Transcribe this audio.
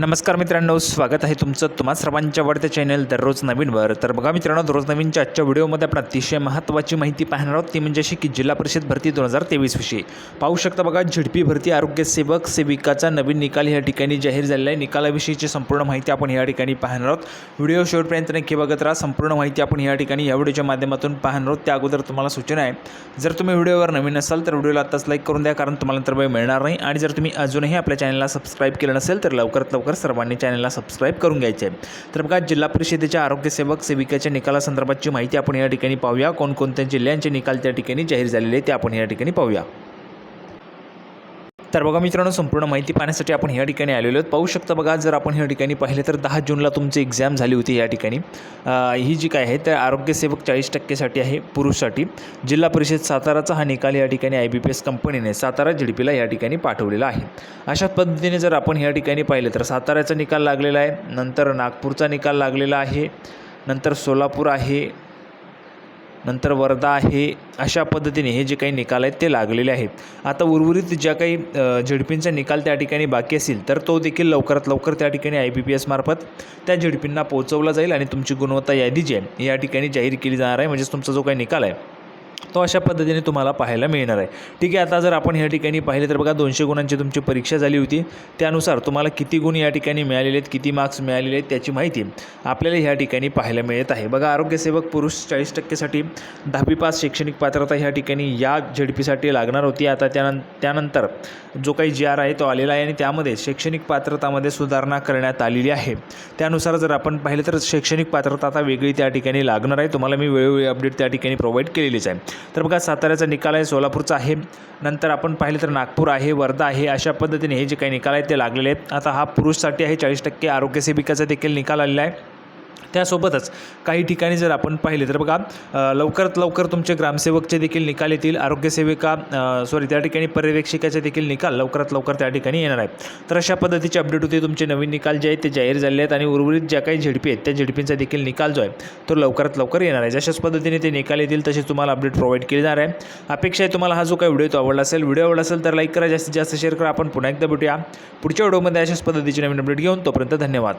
नमस्कार मित्रांनो स्वागत आहे तुमचं तुम्हा सर्वांच्या आवडत्या चॅनल दररोज नवीनवर. तर बघा मित्रांनो दररोज नवीनच्या आजच्या व्हिडिओमध्ये आपण अतिशय महत्त्वाची माहिती पाहणार आहोत. ती म्हणजे अशी की जिल्हा परिषद भरती दोन हजार तेवीसविषयी पाहू शकता बघा झिडपी भरती आरोग्य सेवक सेविकाचा नवीन निकाल या ठिकाणी जाहीर झालेला आहे. निकालाविषयीची संपूर्ण माहिती आपण या ठिकाणी पाहणार आहोत. व्हिडिओ शेवटपर्यंत नक्की बघत राहा. संपूर्ण माहिती आपण या ठिकाणी या व्हिडिओच्या माध्यमातून पाहणार आहोत. त्या अगोदर तुम्हाला सूचना आहे जर तुम्ही व्हिडिओवर नवीन असाल तर व्हिडिओला आत्ताच लाईक करून द्या कारण तुम्हाला नंतर वेळ मिळणार नाही. आणि जर तुम्ही अजूनही आपल्या चॅनलला सबस्क्राईब केलं नसेल तर लवकरात लवकर सर्वांनी चॅनलला सबस्क्राईब करून घ्यायचे. आहे तर बघा जिल्हा परिषदेच्या आरोग्यसेवक सेविकेच्या निकालासंदर्भातची माहिती आपण या ठिकाणी पाहूया. कोणकोणत्या जिल्ह्यांचे निकाल त्या ठिकाणी जाहीर झालेले ते आपण या ठिकाणी पाहूया. तर बघा मित्रांनो संपूर्ण माहिती पाहण्यासाठी आपण ह्या ठिकाणी आलेलो आहोत. पाहू शकता बघा जर आपण ह्या ठिकाणी पाहिले तर दहा जूनला तुमची एक्झाम झाली होती या ठिकाणी. ही जी काय आहे तर आरोग्यसेवक चाळीस टक्केसाठी आहे पुरुषसाठी. जिल्हा परिषद साताराचा हा निकाल या ठिकाणी आय बी पी एस कंपनीने सातारा जी डी पीला या ठिकाणी पाठवलेला आहे. अशा पद्धतीने जर आपण ह्या ठिकाणी पाहिलं तर साताऱ्याचा निकाल लागलेला आहे नंतर नागपूरचा निकाल लागलेला आहे नंतर सोलापूर आहे नंतर वर्धा आहे अशा पद्धतीने हे जे काही निकाल आहेत ते लागलेले आहेत. आता उर्वरित ज्या काही झेडपींचा निकाल त्या ठिकाणी बाकी असेल तर तो देखील लवकरात लवकर त्या ठिकाणी आय बी पी एसमार्फत त्या झेडपींना पोहोचवला जाईल आणि तुमची गुणवत्ता यादी जी आहे या ठिकाणी जाहीर केली जाणार आहे. म्हणजेच तुमचा जो काही निकाल आहे तो अशा पद्धतीने तुम्हाला पाहायला मिळणार आहे. ठीक आहे आता जर आपण या ठिकाणी पाहिले तर बघा दोनशे गुणांची तुमची परीक्षा झाली होती. त्यानुसार तुम्हाला किती गुण या ठिकाणी मिळालेले आहेत किती मार्क्स मिळालेले आहेत त्याची माहिती आपल्याला ह्या ठिकाणी पाहायला मिळत आहे. बघा आरोग्यसेवक पुरुष चाळीस टक्केसाठी दहावी पास शैक्षणिक पात्रता ह्या ठिकाणी या झेडपीसाठी लागणार होती. आता त्यानं त्यानंतर जो काही जी आर आहे तो आलेला आहे आणि त्यामध्ये शैक्षणिक पात्रतामध्ये सुधारणा करण्यात आलेली आहे. त्यानुसार जर आपण पाहिलं तर शैक्षणिक पात्रता आता वेगळी त्या ठिकाणी लागणार आहे. तुम्हाला मी वेळोवेळी अपडेट त्या ठिकाणी प्रोव्हाइड केलेलीच आहे. तर बघा साताऱ्याचा निकाल आहे सोलापूरचा आहे. नंतर आपण पाहिलं तर नागपूर आहे वर्धा आहे अशा पद्धतीने हे जे काही निकाल आहेत ते लागलेले आहेत. आता हा पुरुषसाठी आहे चाळीस टक्के आरोग्यसेविकाचा देखील निकाल आलेला आहे. त्यासोबतच काही ठिकाणी जर आपण पाहिले तर बघा लवकरात लवकर तुमचे ग्रामसेवकचे देखील निकाल येतील आरोग्यसेविका सॉरी त्या ठिकाणी पर्यवेक्षिकाचे देखील निकाल लवकरात लवकर त्या ठिकाणी येणार आहेत. तर अशा पद्धतीचे अपडेट होते. तुमचे नवीन निकाल जे आहेत ते जाहीर झाले आहेत आणि उर्वरित ज्या काही झेडपी आहेत त्या झेडपींचा देखील निकाल जो आहे तो लवकरात लवकर येणार आहे. जशाच पद्धतीने ते निकाल येतील तसेच तुम्हाला अपडेट प्रोव्हाइड केली जाणार आहे. अपेक्षा आहे तुम्हाला हा जो काही व्हिडिओ तो आवडला असेल व्हिडिओ आवडला असेल तर लाईक करा. जास्तीत जास्त शेअर करा. आपण पुन्हा एकदा भेटूया. पुढच्या व्हिडिओमध्ये अशाच पद्धतीचे नवीन अपडेट घेऊन तोपर्यंत धन्यवाद.